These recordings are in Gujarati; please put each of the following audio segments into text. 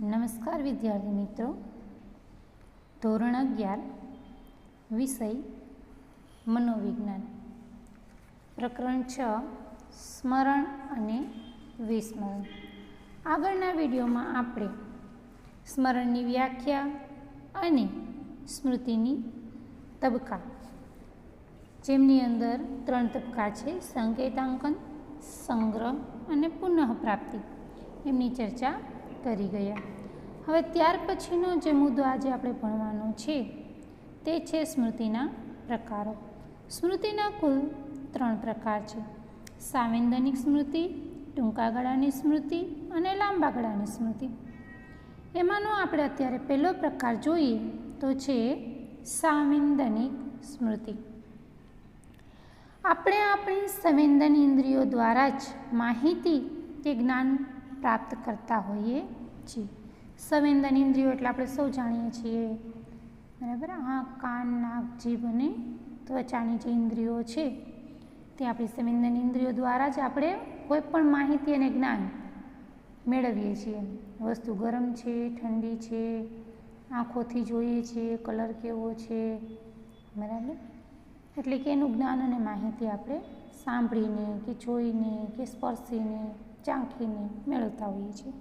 નમસ્કાર વિદ્યાર્થી મિત્રો. ધોરણ અગિયાર, વિષય મનોવિજ્ઞાન. પ્રકરણ છ, સ્મરણ અને વિસ્મરણ. આગળના વિડીયોમાં આપણે સ્મરણની વ્યાખ્યા અને સ્મૃતિની તબક્કા. જેમની અંદર ત્રણ તબક્કા છે, સંકેતાંકન, સંગ્રહ અને પુનઃપ્રાપ્તિ. એમની ચર્ચા કરી ગયા. હવે ત્યાર પછીનો જે મુદ્દો આજે આપણે ભણવાનો છે, તે છે સ્મૃતિના પ્રકારો. સ્મૃતિના કુલ ત્રણ પ્રકાર છે. સાંવેદનિક સ્મૃતિ ટૂંકા ગાળાની સ્મૃતિ અને લાંબા ગાળાની સ્મૃતિ. એમાંનો આપણે અત્યારે પહેલો પ્રકાર જોઈએ તો છે સાંવેદનિક સ્મૃતિ. આપણે આપણી સંવેદન ઇન્દ્રિયો દ્વારા જ માહિતી કે જ્ઞાન પ્રાપ્ત કરતા હોઈએ છીએ. સંવેદન ઇન્દ્રિયો એટલે આપણે સૌ જાણીએ છીએ. બરાબર? આંખ, કાન, નાક, જીભ અને ત્વચાની જે ઇન્દ્રિયો છે, તે આપણી સંવેદન ઇન્દ્રિયો દ્વારા જ આપણે કોઈપણ માહિતી અને જ્ઞાન મેળવીએ છીએ. વસ્તુ ગરમ છે, ઠંડી છે, આંખોથી જોઈએ છીએ કલર કેવો છે, બરાબર? એટલે કે એનું જ્ઞાન અને માહિતી આપણે સાંભળીને કે જોઈને કે સ્પર્શીને ચાંખીને મેળવતા હોઈએ છીએ.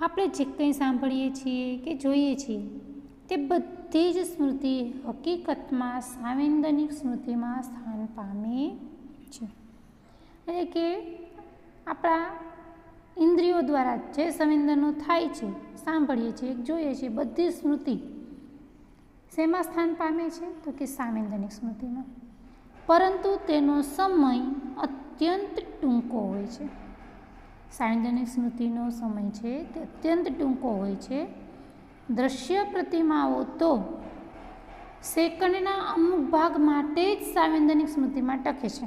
આપણે જે કંઈ સાંભળીએ છીએ કે જોઈએ છીએ, તે બધી જ સ્મૃતિ હકીકતમાં સાંવેદનિક સ્મૃતિમાં સ્થાન પામે છે. એટલે કે આપણા ઇન્દ્રિયો દ્વારા જે સંવેદનો થાય છે, સાંભળીએ છીએ, જોઈએ છીએ, બધી સ્મૃતિ શેમાં સ્થાન પામે છે? તો કે સાંવેદનિક સ્મૃતિમાં. પરંતુ તેનો સમય અત્યંત ટૂંકો હોય છે. સાંવેદનિક સ્મૃતિનો સમય છે. તે અત્યંત ટૂંકો હોય છે. દ્રશ્ય પ્રતિમાઓ તો સેકન્ડના અમુક ભાગ માટે જ સાંવેદનિક સ્મૃતિમાં ટકે છે.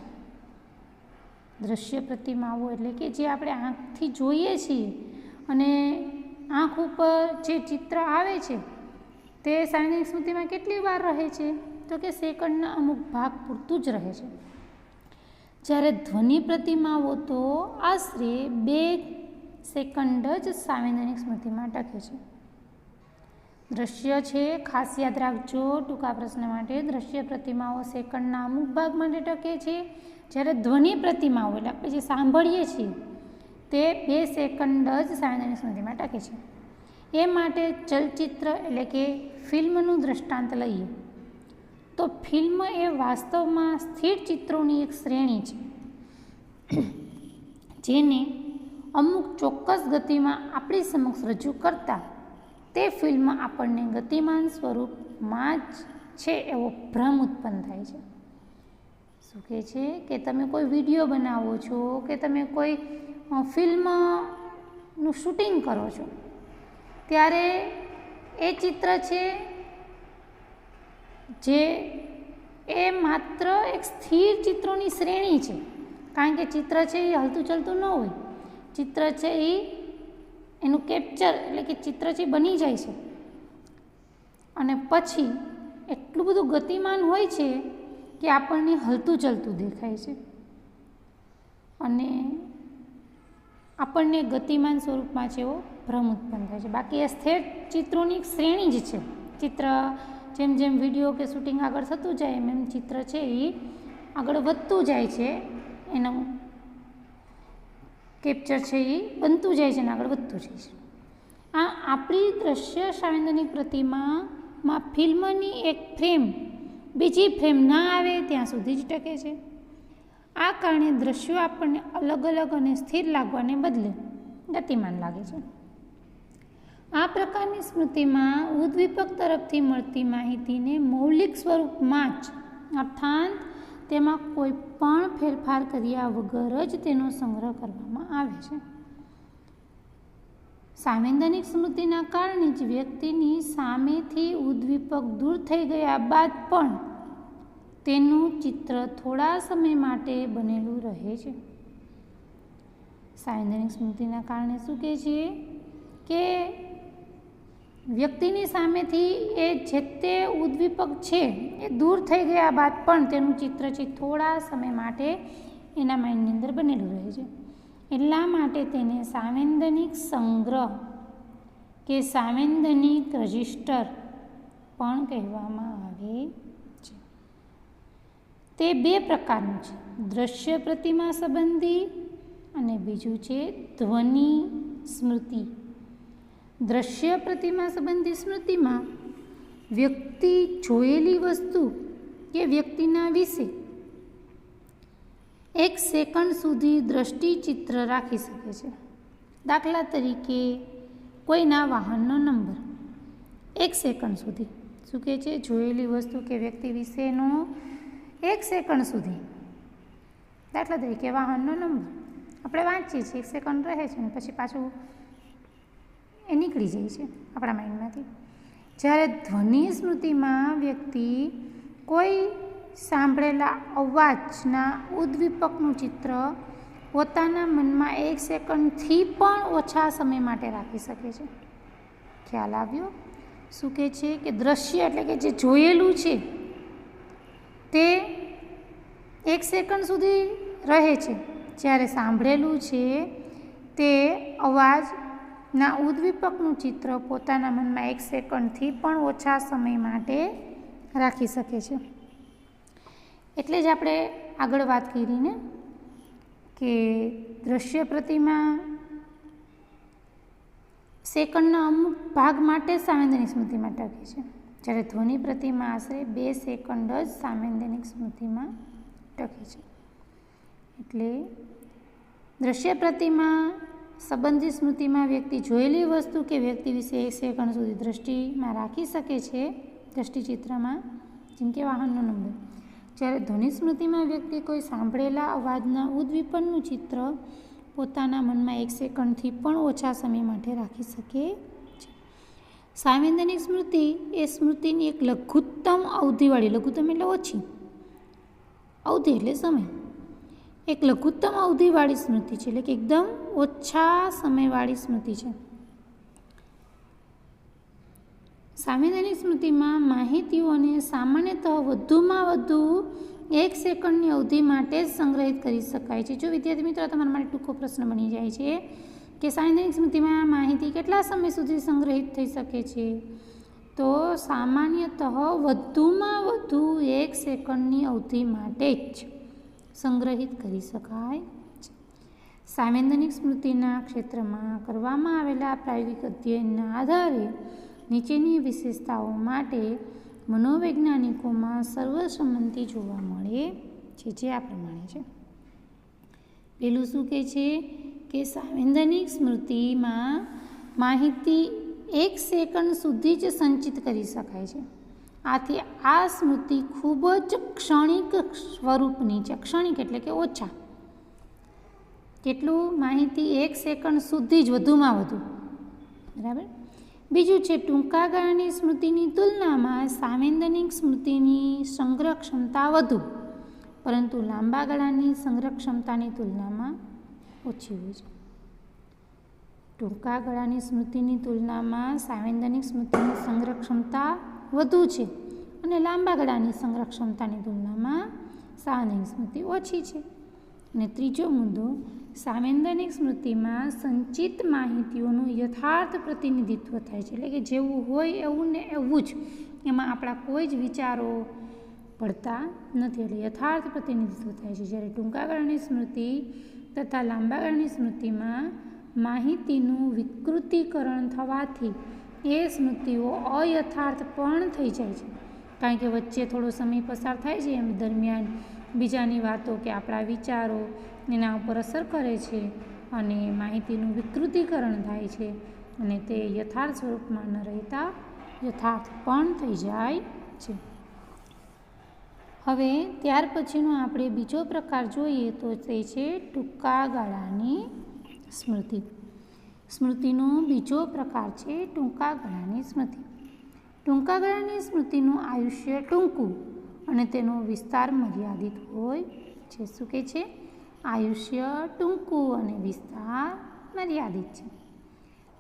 દ્રશ્ય પ્રતિમાઓ એટલે કે જે આપણે આંખથી જોઈએ છીએ અને આંખ ઉપર જે ચિત્ર આવે છે, તે સાંવેદનિક સ્મૃતિમાં કેટલી વાર રહે છે? તો કે સેકન્ડના અમુક ભાગ પૂરતું જ રહે છે. જ્યારે ધ્વનિ પ્રતિમાઓ તો આશરે બે સેકન્ડ જ સાંવેદનિક સ્મૃતિમાં ટકે છે. દ્રશ્ય છે, ખાસ યાદ રાખજો, ટૂંકા પ્રશ્ન માટે દ્રશ્ય પ્રતિમાઓ સેકન્ડના અમુક ભાગ માટે ટકે છે. જ્યારે ધ્વનિ પ્રતિમાઓ, એટલે આપણે જે સાંભળીએ છીએ, તે બે સેકન્ડ જ સાંવેદનિક સ્મૃતિમાં ટકે છે. એ માટે ચલચિત્ર, એટલે કે ફિલ્મનું દૃષ્ટાંત લઈએ. તો ફિલ્મ એ વાસ્તવમાં સ્થિર ચિત્રોની એક શ્રેણી છે. જેને અમુક ચોક્કસ ગતિમાં આપણી સમક્ષ રજૂ કરતા તે ફિલ્મ આપણને ગતિમાન સ્વરૂપમાં જ છે એવો ભ્રમ ઉત્પન્ન થાય છે. શું કહે છે? કે તમે કોઈ વીડિયો બનાવો છો, કે તમે કોઈ ફિલ્મનું શૂટિંગ કરો છો, ત્યારે એ ચિત્ર છે જે એ માત્ર એક સ્થિર ચિત્રોની શ્રેણી છે. કારણ કે ચિત્ર છે એ હલતું ચલતું ન હોય. ચિત્ર છે એ એનું કેપ્ચર એટલે કે ચિત્ર છે બની જાય છે. અને પછી એટલું બધું ગતિમાન હોય છે કે આપણને હલતું ચલતું દેખાય છે. અને આપણને ગતિમાન સ્વરૂપમાં છે એવો ભ્રમ ઉત્પન્ન થાય છે. બાકી એ સ્થિર ચિત્રોની શ્રેણી જ છે. ચિત્ર જેમ જેમ વીડિયો કે શૂટિંગ આગળ થતું જાય, એમ એમ ચિત્ર છે એ આગળ વધતું જાય છે. એનું કેપ્ચર છે એ બનતું જાય છે અને આગળ વધતું જાય છે. આ આપણી દ્રશ્ય સાંવેદનિક પ્રતિમામાં ફિલ્મની એક ફ્રેમ, બીજી ફ્રેમ ના આવે ત્યાં સુધી જ ટકે છે. આ કારણે દ્રશ્યો આપણને અલગ અલગ અને સ્થિર લાગવાને બદલે ગતિમાન લાગે છે. આ પ્રકારની સ્મૃતિમાં ઉદ્દીપક તરફથી મળતી માહિતીને મૌલિક સ્વરૂપમાં જ, અર્થાંત તેમાં કોઈ પણ ફેરફાર કર્યા વગર જ તેનો સંગ્રહ કરવામાં આવે છે. સાંવેદનિક સ્મૃતિના કારણે જ વ્યક્તિની સામેથી ઉદ્દીપક દૂર થઈ ગયા બાદ પણ તેનું ચિત્ર થોડા સમય માટે બનેલું રહે છે. સાંવેદનિક સ્મૃતિના કારણે શું કહે છે? કે વ્યક્તિની સામેથી એ જે તે ઉદ્દીપક છે, એ દૂર થઈ ગયા બાદ પણ તેનું ચિત્ર છે થોડા સમય માટે એના માઇન્ડની અંદર બનેલું રહે છે. એટલા માટે તેને સાંવેદનિક સંગ્રહ કે સાંવેદનિક રજિસ્ટર પણ કહેવામાં આવે છે. તે બે પ્રકારનું છે, દ્રશ્ય પ્રતિમા સંબંધી અને બીજું છે ધ્વનિ સ્મૃતિ. દ્રશ્ય પ્રતિમા સંબંધી સ્મૃતિમાં વ્યક્તિ જોયેલી વસ્તુ કે વ્યક્તિના વિશે એક સેકન્ડ સુધી દ્રષ્ટિચિત્ર રાખી શકે છે. દાખલા તરીકે, કોઈના વાહનનો નંબર એક સેકન્ડ સુધી. શું કહે છે? જોયેલી વસ્તુ કે વ્યક્તિ વિશેનો એક સેકન્ડ સુધી. દાખલા તરીકે, વાહનનો નંબર. આપણે વાંચીએ છીએ, એક સેકન્ડ રહે છે ને પછી પાછું નીકળી જાય છે આપણા માઇન્ડમાંથી. જ્યારે ધ્વનિ સ્મૃતિમાં વ્યક્તિ કોઈ સાંભળેલા અવાજના ઉદ્દીપકનું ચિત્ર પોતાના મનમાં એક સેકન્ડથી પણ ઓછા સમય માટે રાખી શકે છે. ખ્યાલ આવ્યો? શું કહે છે કે દ્રશ્ય એટલે કે જે જોયેલું છે, તે એક સેકન્ડ સુધી રહે છે. જ્યારે સાંભળેલું છે, તે અવાજના ઉદ્દીપકનું ચિત્ર પોતાના મનમાં એક સેકન્ડથી પણ ઓછા સમય માટે રાખી શકે છે. એટલે જ આપણે આગળ વાત કરીને કે દ્રશ્ય પ્રતિમા સેકન્ડના અમુક ભાગ માટે સાંવેદનિક સ્મૃતિમાં ટકે છે. જ્યારે ધ્વનિ પ્રતિમા આશરે બે સેકન્ડ જ સાંવેદનિક સ્મૃતિમાં ટકે છે. એટલે દ્રશ્ય પ્રતિમા સંબંધિત સ્મૃતિમાં વ્યક્તિ જોયેલી વસ્તુ કે વ્યક્તિ વિશે એક સેકન્ડ સુધી દ્રષ્ટિમાં રાખી શકે છે? દ્રષ્ટિચિત્રમાં, જેમ કે વાહનનો નંબર. જ્યારે ધ્વનિ સ્મૃતિમાં વ્યક્તિ કોઈ સાંભળેલા અવાજના ઉદ્દીપનનું ચિત્ર પોતાના મનમાં એક સેકન્ડથી પણ ઓછા સમય માટે રાખી શકે છે. સાંવેદનિક સ્મૃતિ એ સ્મૃતિની એક લઘુત્તમ અવધિવાળી, લઘુત્તમ એટલે ઓછી. અવધિ એટલે સમય. એક લઘુત્તમ અવધિવાળી સ્મૃતિ છે, એટલે કે એકદમ ઓછા સમયવાળી સ્મૃતિ છે. સાંવેદનિક સ્મૃતિમાં માહિતીઓને સામાન્યતઃ વધુમાં વધુ એક સેકન્ડની અવધિ માટે જ સંગ્રહિત કરી શકાય છે. જો વિદ્યાર્થી મિત્રો તમારા માટે ટૂંકો પ્રશ્ન બની જાય છે કે સાંવેદનિક સ્મૃતિમાં માહિતી કેટલા સમય સુધી સંગ્રહિત થઈ શકે છે, તો સામાન્યતઃ વધુમાં વધુ એક સેકન્ડની અવધિ માટે જ. સંગ્રહિત કરી શકાય સાંવેદનિક સ્મૃતિના ક્ષેત્રમાં કરવામાં આવેલા પ્રાયોગિક અધ્યયનના આધારે નીચેની વિશેષતાઓ માટે મનોવૈજ્ઞાનિકોમાં સર્વસંમતિ જોવા મળે છે, જે આ પ્રમાણે છે. પેલું શું કહે છે કે સાંવેદનિક સ્મૃતિમાં માહિતી એક સેકન્ડ સુધી જ સંચિત કરી શકાય છે. આથી આ સ્મૃતિ ખૂબ જ ક્ષણિક સ્વરૂપની છે. ક્ષણિક એટલે કે ઓછા. કેટલું માહિતી એક સેકન્ડ સુધી જ વધુમાં વધુ. બરાબર? બીજું છે ટૂંકા ગાળાની સ્મૃતિની તુલનામાં સાંવેદનિક સ્મૃતિની સંગ્રહ ક્ષમતા વધુ, પરંતુ લાંબા ગાળાની સંગ્રહ ક્ષમતાની તુલનામાં ઓછી હોય છે. ટૂંકા ગાળાની સ્મૃતિની તુલનામાં સાંવેદનિક સ્મૃતિની સંગ્રહ ક્ષમતા વધુ છે. અને લાંબા ગાળાની સંગ્રહ તુલનામાં સાંવેદનિક સ્મૃતિ ઓછી છે. અને ત્રીજો મુદ્દો સાંવેદનિક સ્મૃતિમાં સંચિત માહિતીઓનું યથાર્થ પ્રતિનિધિત્વ થાય છે. એટલે કે જેવું હોય એવું ને એવું જ એમાં આપણા કોઈ જ વિચારો પડતા નથી. એટલે યથાર્થ પ્રતિનિધિત્વ થાય છે. જ્યારે ટૂંકા સ્મૃતિ તથા લાંબા ગાળાની સ્મૃતિમાં માહિતીનું વિકૃતિકરણ થવાથી એ સ્મૃતિઓ અયથાર્થ પણ થઈ જાય છે. કારણ કે વચ્ચે થોડો સમય પસાર થાય છે, એમ દરમિયાન બીજાની વાતો કે આપણા વિચારો એના ઉપર અસર કરે છે અને માહિતીનું વિકૃતિકરણ થાય છે અને તે યથાર્થ સ્વરૂપમાં ન રહેતા યથાર્થ પણ થઈ જાય છે. હવે ત્યાર પછીનો આપણે બીજો પ્રકાર જોઈએ તો તે છે ટૂંકા ગાળાની સ્મૃતિ. સ્મૃતિનો બીજો પ્રકાર છે ટૂંકા ગાળાની સ્મૃતિ. ટૂંકા ગાળાની સ્મૃતિનું આયુષ્ય ટૂંકું અને તેનો વિસ્તાર મર્યાદિત હોય છે. શું કે છે? આયુષ્ય ટૂંકું અને વિસ્તાર મર્યાદિત છે.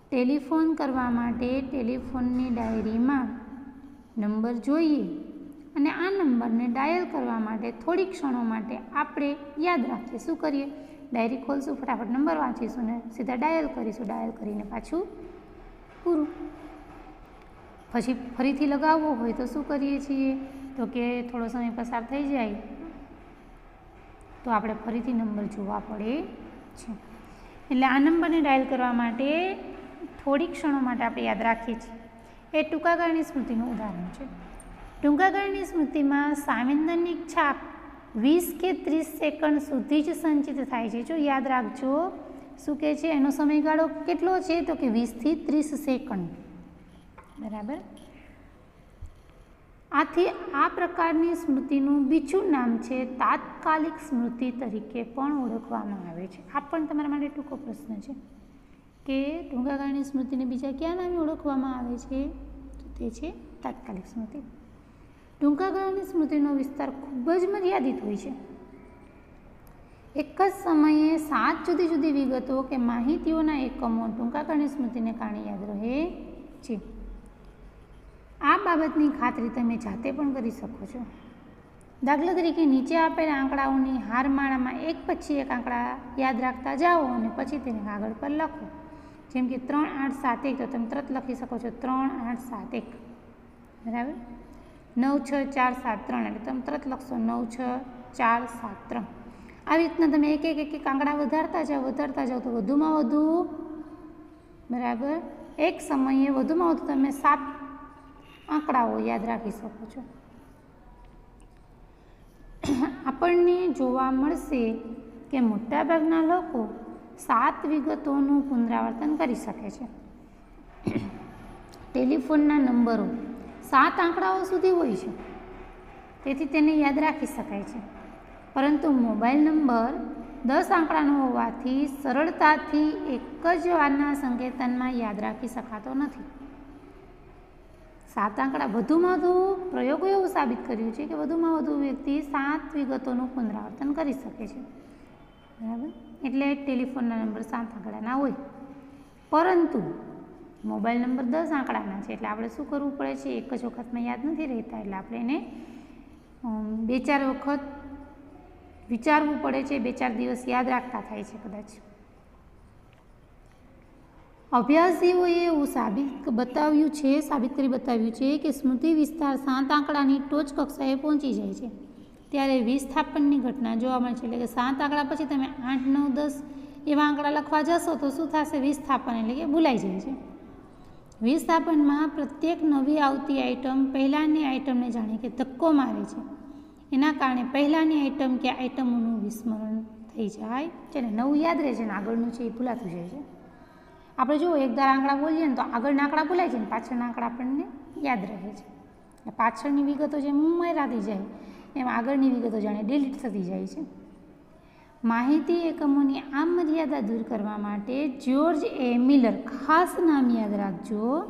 ટેલિફોન કરવા માટે ટેલિફોનની ડાયરીમાં નંબર જોઈએ અને આ નંબરને ડાયલ કરવા માટે થોડી ક્ષણો માટે આપણે યાદ રાખીએ. શું કરીએ? ડાયરી ખોલશું, ફટાફટ નંબર વાંચીશું ને સીધા ડાયલ કરીશું, ડાયલ કરીને પાછું પૂરું. પછી ફરીથી લગાવવો હોય તો શું કરીએ છીએ? તો કે થોડો સમય પસાર થઈ જાય, તો આપણે ફરીથી નંબર જોવા પડે છે. એટલે આ નંબરને ડાયલ કરવા માટે થોડી ક્ષણો માટે આપણે યાદ રાખીએ છીએ. એ ટૂંકાગાળની સ્મૃતિનું ઉદાહરણ છે. ટૂંકાગાળની સ્મૃતિમાં સાંવેદનિક છાપ વીસ કે ત્રીસ સેકન્ડ સુધી જ સંચિત થાય છે. જો યાદ રાખજો, શું કહે છે? એનો સમયગાળો કેટલો છે? તો કે વીસથી ત્રીસ સેકન્ડ. બરાબર? આથી આ પ્રકારની સ્મૃતિનું બીજું નામ છે તાત્કાલિક સ્મૃતિ તરીકે પણ ઓળખવામાં આવે છે. આ પણ તમારા માટે ટૂંકો પ્રશ્ન છે કે ટૂંકાગાળની સ્મૃતિને બીજા કયા નામે ઓળખવામાં આવે છે? તો તે છે તાત્કાલિક સ્મૃતિ. ટૂંકાગાળાની સ્મૃતિનો વિસ્તાર ખૂબ જ મર્યાદિત હોય છે. એક જ સમયે સાત જુદી જુદી વિગતો કે માહિતીઓના એકમો ટૂંકાગાળની સ્મૃતિને કારણે યાદ રહે છે. આ બાબતની ખાતરી તમે જાતે પણ કરી શકો છો. દાખલા તરીકે નીચે આપેલા આંકડાઓની હારમાળામાં એક પછી એક આંકડા યાદ રાખતા જાઓ અને પછી તેને કાગળ પર લખો. જેમ કે ત્રણ આઠ સાત એક તો તમે તરત લખી શકો છો ત્રણ આઠ સાત એક. બરાબર? નવ છ ચાર સાત ત્રણ એટલે તમે તરત લખશો નવ છ ચાર સાત ત્રણ. આવી રીતના તમે એક એક એક એક આંકડા વધારતા જાઓ વધારતા જાઓ તો વધુમાં વધુ બરાબર એક સમયે વધુમાં વધુ તમે સાત આંકડાઓ યાદ રાખી શકો છો. આપણને જોવા મળશે કે મોટાભાગના લોકો સાત વિગતોનું પુનરાવર્તન કરી શકે છે. ટેલિફોનના નંબરો સાત આંકડાઓ સુધી હોય છે. તેથી તેને યાદ રાખી શકાય છે. પરંતુ મોબાઈલ નંબર દસ આંકડાનો હોવાથી સરળતાથી એક જ વારના સંકેતનમાં યાદ રાખી શકાતો નથી. સાત આંકડા વધુમાં વધુ પ્રયોગો એવું સાબિત કર્યું છે કે વધુમાં વધુ વ્યક્તિ સાત વિગતોનું પુનરાવર્તન કરી શકે છે. બરાબર? એટલે ટેલિફોનના નંબર સાત આંકડાના હોય. પરંતુ મોબાઈલ નંબર દસ આંકડાના છે. એટલે આપણે શું કરવું પડે છે? એક જ વખતમાં યાદ નથી રહેતા. એટલે આપણે એને બે ચાર વખત વિચારવું પડે છે. બે ચાર દિવસ યાદ રાખતા થાય છે કદાચ. અભ્યાસીઓએ એવું સાબિત બતાવ્યું છે સાબિત કરી બતાવ્યું છે કે સ્મૃતિ વિસ્તાર સાત આંકડાની ટોચ કક્ષાએ પહોંચી જાય છે. ત્યારે વિસ્થાપનની ઘટના જોવા મળે છે. એટલે કે સાત આંકડા પછી તમે આઠ, નવ, દસ એવા આંકડા લખવા જશો તો શું થશે? વિસ્થાપન એટલે કે ભૂલાઈ જાય છે. વિસ્થાપનમાં પ્રત્યેક નવી આવતી આઇટમ પહેલાંની આઇટમને જાણે કે ધક્કો મારે છે. એના કારણે પહેલાંની આઇટમ કે આઇટમોનું વિસ્મરણ થઈ જાય. છે ને નવું યાદ રહે છે ને આગળનું છે એ ભૂલાતું જાય છે. આપણે જો એકદાર આંકડા બોલીએ ને તો આગળના આંકડા ભૂલાય છે ને પાછળના આંકડા આપણને યાદ રહે છે. પાછળની વિગતો જેમ ઉમેરાતી જાય, એમ આગળની વિગતો જાણે ડિલીટ થતી જાય છે. માહિતી એકમોની આ મર્યાદા દૂર કરવા માટે જ્યોર્જ એ મિલર ખાસ નામ યાદ રાખજો.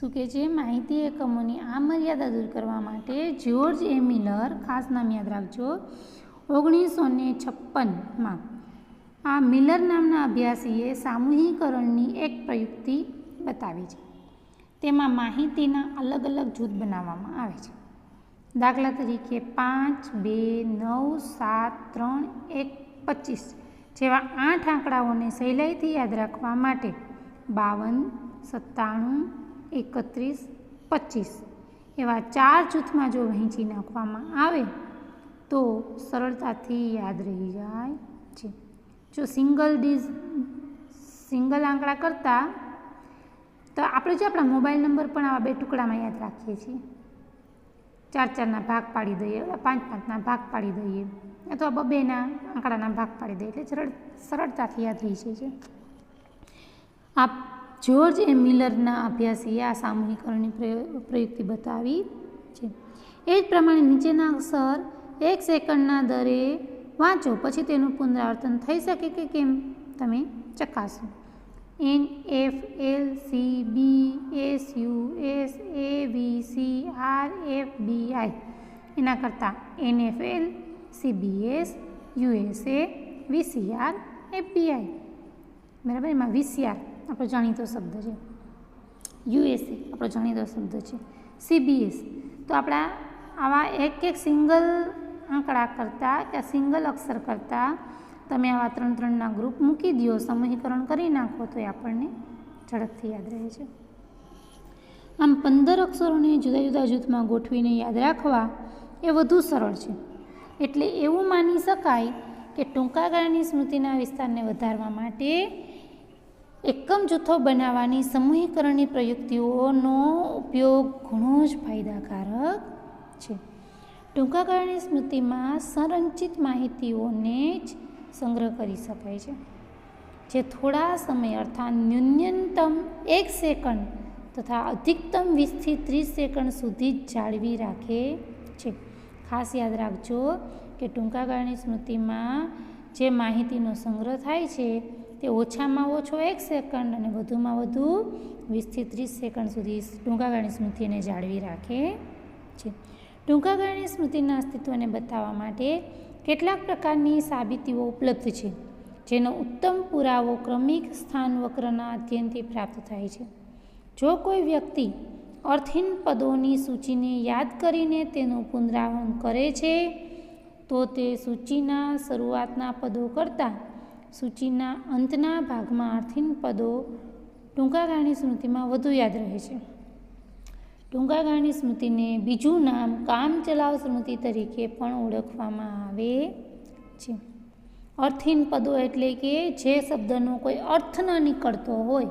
શું કે છે? માહિતી એકમોની આ મર્યાદા દૂર કરવા માટે જ્યોર્જ એ મિલર ખાસ નામ યાદ રાખજો. ઓગણીસો ને છપ્પનમાં આ મિલર નામના અભ્યાસીએ સામૂહિકરણની એક પ્રયુક્તિ બતાવી છે. તેમાં માહિતીના અલગ અલગ જૂથ બનાવવામાં આવે છે. દાખલા તરીકે પાંચ, બે, નવ, સાત, ત્રણ, એક, પચીસ. જેવા આઠ આંકડાઓને સહેલાઈથી યાદ રાખવા માટે બાવન, સત્તાણું, એકત્રીસ, પચીસ. એવા ચાર જૂથમાં જો વહેંચી નાખવામાં આવે, તો સરળતાથી યાદ રહી જાય છે. જો સિંગલ ડીઝ, સિંગલ આંકડા કરતાં, તો આપણે જો આપણા મોબાઈલ નંબર પણ આવા બે ટુકડામાં યાદ રાખીએ છીએ. ચાર ચારના ભાગ પાડી દઈએ પાંચ પાંચના ભાગ પાડી દઈએ. અથવા બબેના આંકડાના ભાગ પાડી દઈએ. એટલે સરળ, સરળતાથી યાદ રહી જાય છે. આ જ્યોર્જ એ મિલરના અભ્યાસીએ આ સામૂહિકરણની પ્રયુક્તિ બતાવી છે. એ જ પ્રમાણે નીચેના અક્ષર એક સેકન્ડના દરે વાંચો, પછી તેનું પુનરાવર્તન થઈ શકે કે કેમ? તમે ચકાસો. N F L C B S U S V C R F B I એના કરતાં N F L C S USA VCR FBI બરાબર? એમાં વીસીઆર આપણો જાણીતો શબ્દ છે. યુએસએ આપણો જાણીતો શબ્દ છે. સીબીએસ તો આપણા આવા એક એક સિંગલ આંકડા કરતાં કે સિંગલ અક્ષર કરતાં તમે આવા ત્રણ ત્રણના ગ્રુપ મૂકી દો સમૂહીકરણ કરી નાખો, તો એ આપણને ઝડપથી યાદ રહે છે. આમ પંદર અક્ષરોને જુદા જુદા જૂથમાં ગોઠવીને યાદ રાખવા એ વધુ સરળ છે. એટલે એવું માની શકાય કે ટૂંકા ગાળાની સ્મૃતિના વિસ્તારને વધારવા માટે એકમ જૂથો બનાવવાની સમૂહીકરણની પ્રયુક્તિઓનો ઉપયોગ ઘણો જ ફાયદાકારક છે. ટૂંકા ગાળાની સ્મૃતિમાં સંરચિત માહિતીઓને જ સંગ્રહ કરી શકાય છે. જે થોડા સમય અર્થાત ન્યૂનતમ એક સેકન્ડ તથા અધિકતમ વીસથી ત્રીસ સેકન્ડ સુધી જાળવી રાખે છે. ખાસ યાદ રાખજો કે ટૂંકા ગાળાની સ્મૃતિમાં જે માહિતીનો સંગ્રહ થાય છે તે ઓછામાં ઓછો એક સેકન્ડ અને વધુમાં વધુ વીસથી ત્રીસ સેકન્ડ સુધી ટૂંકા સ્મૃતિને જાળવી રાખે છે. ટૂંકા ગાળાની સ્મૃતિના અસ્તિત્વને બતાવવા માટે કેટલાક પ્રકારની સાબિતીઓ ઉપલબ્ધ છે, જેનો ઉત્તમ પુરાવો ક્રમિક સ્થાન વક્રના અધ્યયનથી પ્રાપ્ત થાય છે. જો કોઈ વ્યક્તિ અર્થહીન પદોની સૂચિને યાદ કરીને તેનું પુનરાવર્તન કરે છે, તો તે સૂચિના શરૂઆતના પદો કરતાં સૂચિના અંતના ભાગમાં અર્થહીન પદો ટૂંકા સ્મૃતિમાં વધુ યાદ રહે છે. ટૂંકા સ્મૃતિને બીજું નામ કામચલાઉ સ્મૃતિ તરીકે પણ ઓળખવામાં આવે છે. અર્થહીન પદો એટલે કે જે શબ્દનો કોઈ અર્થ ન નીકળતો હોય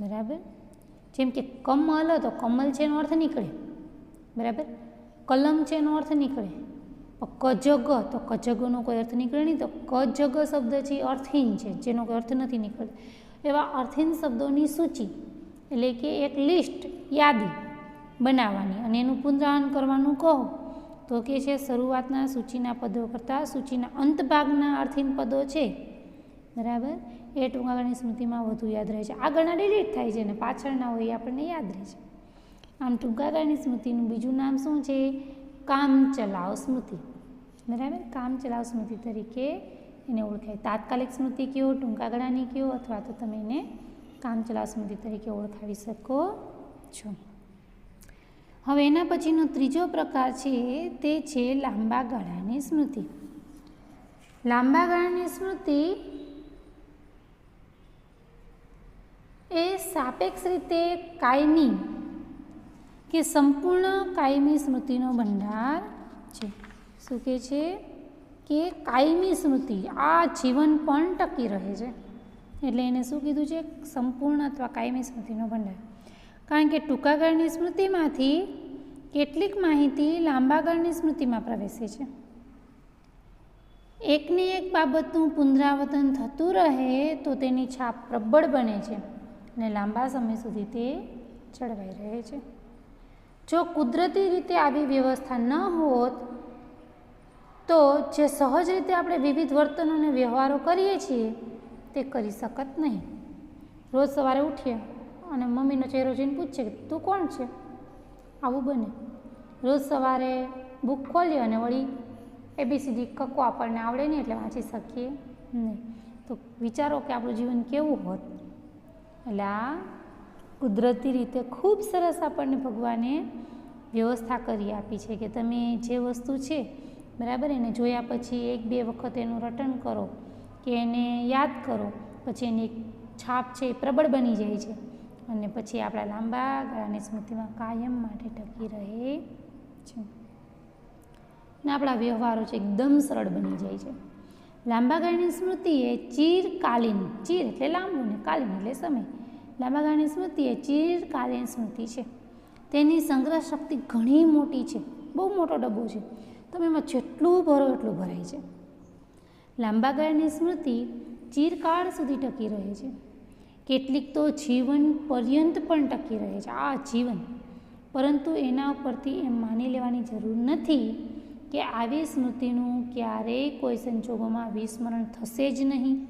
બરાબર? જેમ કે કમલ તો કમલ છે એનો અર્થ નીકળે બરાબર? કલમ છે એનો અર્થ નીકળે કજગ, તો કજગનો કોઈ અર્થ નીકળે નહીં, તો કજગ શબ્દ છે અર્થહીન છે, જેનો કોઈ અર્થ નથી નીકળતો. એવા અર્થહીન શબ્દોની સૂચિ એટલે કે એક લિસ્ટ યાદી બનાવવાની અને એનું પુનરાવન કરવાનું કહો. તો કે છે શરૂઆતના સૂચિના પદો કરતાં સૂચિના અંત ભાગના અર્થહીન પદો છે. બરાબર? એ ટૂંકા ગાળાની સ્મૃતિમાં વધુ યાદ રહે છે. આગળના ડિલીટ થાય છે અને પાછળના હોય એ આપણને યાદ રહે છે. આમ ટૂંકા ગાળાની સ્મૃતિનું બીજું નામ શું છે? કામ ચલાવ સ્મૃતિ. બરાબર? કામ ચલાવ સ્મૃતિ તરીકે એને ઓળખાય. તાત્કાલિક સ્મૃતિ કયો? ટૂંકા ગાળાની કયો? અથવા તો તમે એને કામચલાઉ સ્મૃતિ તરીકે ઓળખાવી શકો છો. હવે એના પછીનો ત્રીજો પ્રકાર છે તે છે લાંબા ગાળાની સ્મૃતિ. લાંબા ગાળાની સ્મૃતિ એ સાપેક્ષ રીતે કાયમી કે સંપૂર્ણ કાયમી સ્મૃતિનો ભંડાર છે. શું કહે છે? કે કાયમી સ્મૃતિ આ જીવન પણ ટકી રહે છે. એટલે એને શું કીધું છે? સંપૂર્ણ અથવા કાયમી સ્મૃતિનો ભંડાર. કારણ કે ટૂંકા ગાળની સ્મૃતિમાંથી કેટલીક માહિતી લાંબા ગાળની સ્મૃતિમાં પ્રવેશે છે. એકની એક બાબતનું પુનરાવર્તન થતું રહે તો તેની છાપ પ્રબળ બને છે. અને લાંબા સમય સુધી તે જળવાઈ રહે છે. જો કુદરતી રીતે આવી વ્યવસ્થા ન હોત, તો જે સહજ રીતે આપણે વિવિધ વર્તનો અને વ્યવહારો કરીએ છીએ, તે કરી શકત નહીં. રોજ સવારે ઉઠીએ અને મમ્મીનો ચહેરો જોઈને પૂછે કે, તું કોણ છે? આવું બને. રોજ સવારે બુક ખોલીએ અને વળી એબીસીડી કક્કો આપણને આવડે નહીં એટલે વાંચી શકીએ નહીં. તો વિચારો કે આપણું જીવન કેવું હોત? એટલે આ કુદરતી રીતે ખૂબ સરસ આપણને ભગવાને વ્યવસ્થા કરી આપી છે કે તમે જે વસ્તુ છે, બરાબર, એને જોયા પછી એક બે વખત એનું રટન કરો, કે એને યાદ કરો, પછી એની છાપ છે એ પ્રબળ બની જાય છે અને પછી આપણા લાંબા ગાળાની સ્મૃતિમાં કાયમ માટે ટકી રહે છે. ને આપણા વ્યવહારો છે એકદમ સરળ બની જાય છે. લાંબા ગાળાની સ્મૃતિ એ ચીરકાલીન, ચીર એટલે લાંબુ ને કાલીન એટલે સમય. લાંબા ગાળાની સ્મૃતિ એ ચીરકાલીન સ્મૃતિ છે. તેની સંગ્રહ શક્તિ ઘણી મોટી છે. બહુ મોટો ડબ્બો છે. તમે એમાં જેટલું ભરો એટલું ભરાય છે. લાંબા ગાળાની સ્મૃતિ ચીરકાળ સુધી ટકી રહે છે. કેટલીક તો જીવન પર્યંત પણ ટકી રહે છે. આ જીવન. પરંતુ એના ઉપરથી એમ માની લેવાની જરૂર નથી કે આવી સ્મૃતિનું ક્યારેય કોઈ સંજોગોમાં વિસ્મરણ થશે જ નહીં.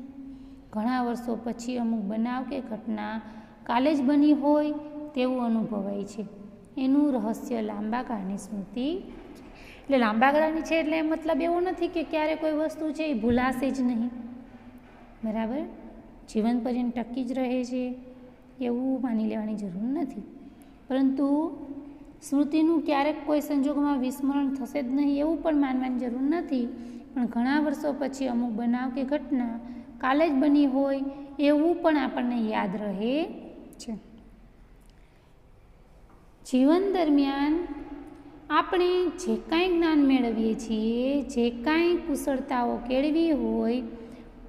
ઘણા વર્ષો પછી અમુક બનાવ કે ઘટના કાલે જ બની હોય તેવું અનુભવાય છે. એનું રહસ્ય લાંબા ગાળાની સ્મૃતિ એટલે લાંબા ગાળાની છે એટલે મતલબ એવો નથી કે ક્યારે કોઈ વસ્તુ છે એ ભૂલાશે જ નહીં. બરાબર? જીવન પર્યંત ટકી જ રહે છે એવું માની લેવાની જરૂર નથી. પરંતુ સ્મૃતિનું ક્યારેક કોઈ સંજોગોમાં વિસ્મરણ થશે જ નહીં એવું પણ માનવાની જરૂર નથી. પણ ઘણા વર્ષો પછી અમુક બનાવ કે ઘટના કાલે જ બની હોય એવું પણ આપણને યાદ રહે છે. જીવન દરમિયાન આપણે જે કાંઈ જ્ઞાન મેળવીએ છીએ, જે કાંઈ કુશળતાઓ કેળવી હોય,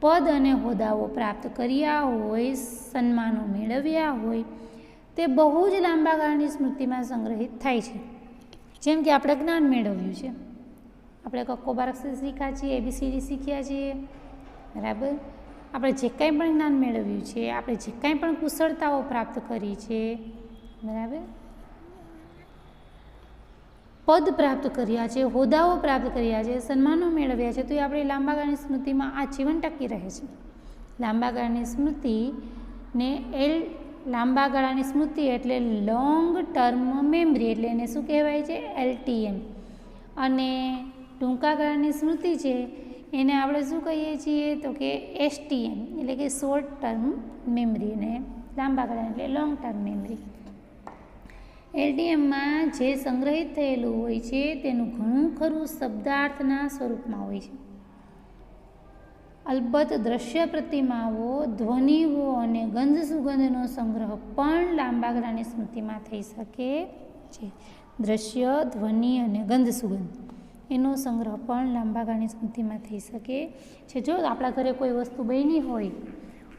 પદ અને હોદ્દાઓ પ્રાપ્ત કર્યા હોય, સન્માનો મેળવ્યા હોય તે બહુ જ લાંબા ગાળાની સ્મૃતિમાં સંગ્રહિત થાય છે. જેમ કે આપણે જ્ઞાન મેળવ્યું છે. આપણે કક્કો બારક્ષર શીખ્યા છીએ એબીસીડી શીખ્યા છીએ, બરાબર? આપણે જે કાંઈ પણ જ્ઞાન મેળવ્યું છે, આપણે જે કાંઈ પણ કુશળતાઓ પ્રાપ્ત કરી છે, બરાબર? પદ પ્રાપ્ત કર્યા છે, હોદ્દાઓ પ્રાપ્ત કર્યા છે, સન્માનો મેળવ્યા છે, તો એ આપણી લાંબા ગાળાની સ્મૃતિમાં આ જીવન ટકી રહે છે. લાંબા ગાળાની સ્મૃતિને એલ લાંબા ગાળાની સ્મૃતિ એટલે લોંગ ટર્મ મેમરી એટલે એને શું કહેવાય છે? એલટીએમ અને ટૂંકા ગાળાની સ્મૃતિ છે એને આપણે શું કહીએ છીએ? તો કે એસટીએમ એટલે કે શોર્ટ ટર્મ મેમરી અને લાંબા ગાળા એટલે લોંગ ટર્મ મેમરી એલટીએમમાં જે સંગ્રહિત થયેલું હોય છે તેનું ઘણું ખરું શબ્દાર્થના સ્વરૂપમાં હોય છે. અલબત્ત દ્રશ્ય પ્રતિમાઓ, ધ્વનિઓ અને ગંધ સુગંધનો સંગ્રહ પણ લાંબા ગાળાની સ્મૃતિમાં થઈ શકે છે. દ્રશ્ય, ધ્વનિ અને ગંધ સુગંધ એનો સંગ્રહ પણ લાંબા ગાળાની સ્મૃતિમાં થઈ શકે છે. જો આપણા ઘરે કોઈ વસ્તુ બની હોય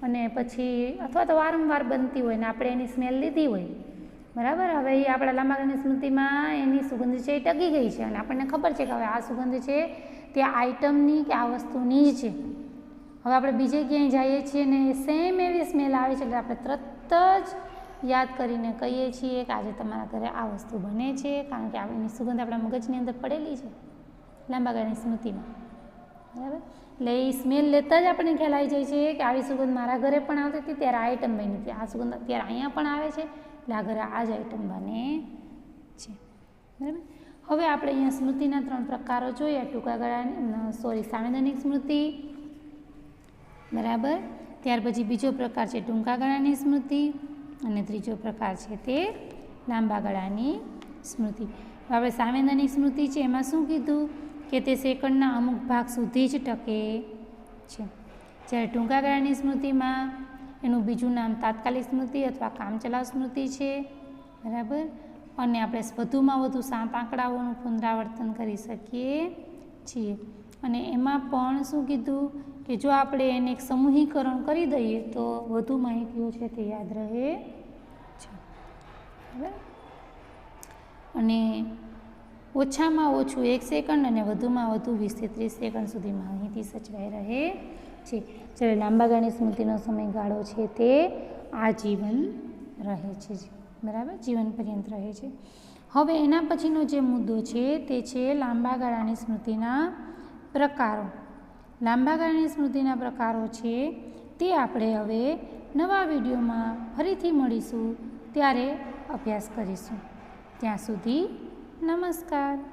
અને પછી અથવા તો વારંવાર બનતી હોય ને આપણે એની સ્મેલ લીધી હોય, બરાબર? હવે એ આપણા લાંબા ગાળાની સ્મૃતિમાં એની સુગંધ છે એ ટકી ગઈ છે અને આપણને ખબર છે કે હવે આ સુગંધ છે તે આઇટમની કે આ વસ્તુની જ છે. હવે આપણે બીજે ક્યાંય જઈએ છીએ ને સેમ એવી સ્મેલ આવે છે એટલે આપણે તરત જ યાદ કરીને કહીએ છીએ કે આજે તમારા ઘરે આ વસ્તુ બને છે, કારણ કે આપણી સુગંધ આપણા મગજની અંદર પડેલી છે, લાંબા ગાળાની સ્મૃતિમાં. બરાબર? એટલે એ સ્મેલ લેતા જ આપણને ખ્યાલ આવી જાય છે કે આવી સુગંધ મારા ઘરે પણ આવતી હતી, ત્યારે આ આઈટમ બની હતી. આ સુગંધ અત્યારે અહીંયા પણ આવે છે, એટલે આ ઘરે આ જ આઈટમ બને છે. બરાબર? હવે આપણે અહીંયા સ્મૃતિના ત્રણ પ્રકારો જોઈએ. ટૂંકા ગાળાની સોરી સાંવેદનિક સ્મૃતિ બરાબર? ત્યાર પછી બીજો પ્રકાર છે ટૂંકા ગાળાની સ્મૃતિ અને ત્રીજો પ્રકાર છે તે લાંબા ગાળાની સ્મૃતિ. આપણે સાંવેદનિક સ્મૃતિ છે, એમાં શું કીધું? કે તે સેકન્ડના અમુક ભાગ સુધી જ ટકે છે. જ્યારે ટૂંકા ગાળાની સ્મૃતિમાં એનું બીજું નામ તાત્કાલિક સ્મૃતિ અથવા કામચલાઉ સ્મૃતિ છે, બરાબર? અને આપણે વધુમાં વધુ સાત આંકડાઓનું પુનરાવર્તન કરી શકીએ છીએ. અને એમાં પણ શું કીધું કે જો આપણે એને એક સમૂહીકરણ કરી દઈએ તો વધુ માહિતીઓ છે તે યાદ રહે. છે બરાબર? અને ઓછામાં ઓછું એક સેકન્ડ અને વધુમાં વધુ વીસથી ત્રીસ સેકન્ડ સુધી માહિતી સચવાઈ રહે છે. જ્યારે લાંબા ગાળાની સ્મૃતિનો સમયગાળો છે તે આજીવન રહે છે બરાબર? જીવન પર્યંત રહે છે. હવે એના પછીનો જે મુદ્દો છે તે છે લાંબા ગાળાની સ્મૃતિના પ્રકારો. લાંબા ગાળાની સ્મૃતિના પ્રકારો છે તે આપણે હવે નવા વિડીયોમાં ફરીથી મળીશું. ત્યારે અભ્યાસ કરીશું. ત્યાં સુધી નમસ્કાર.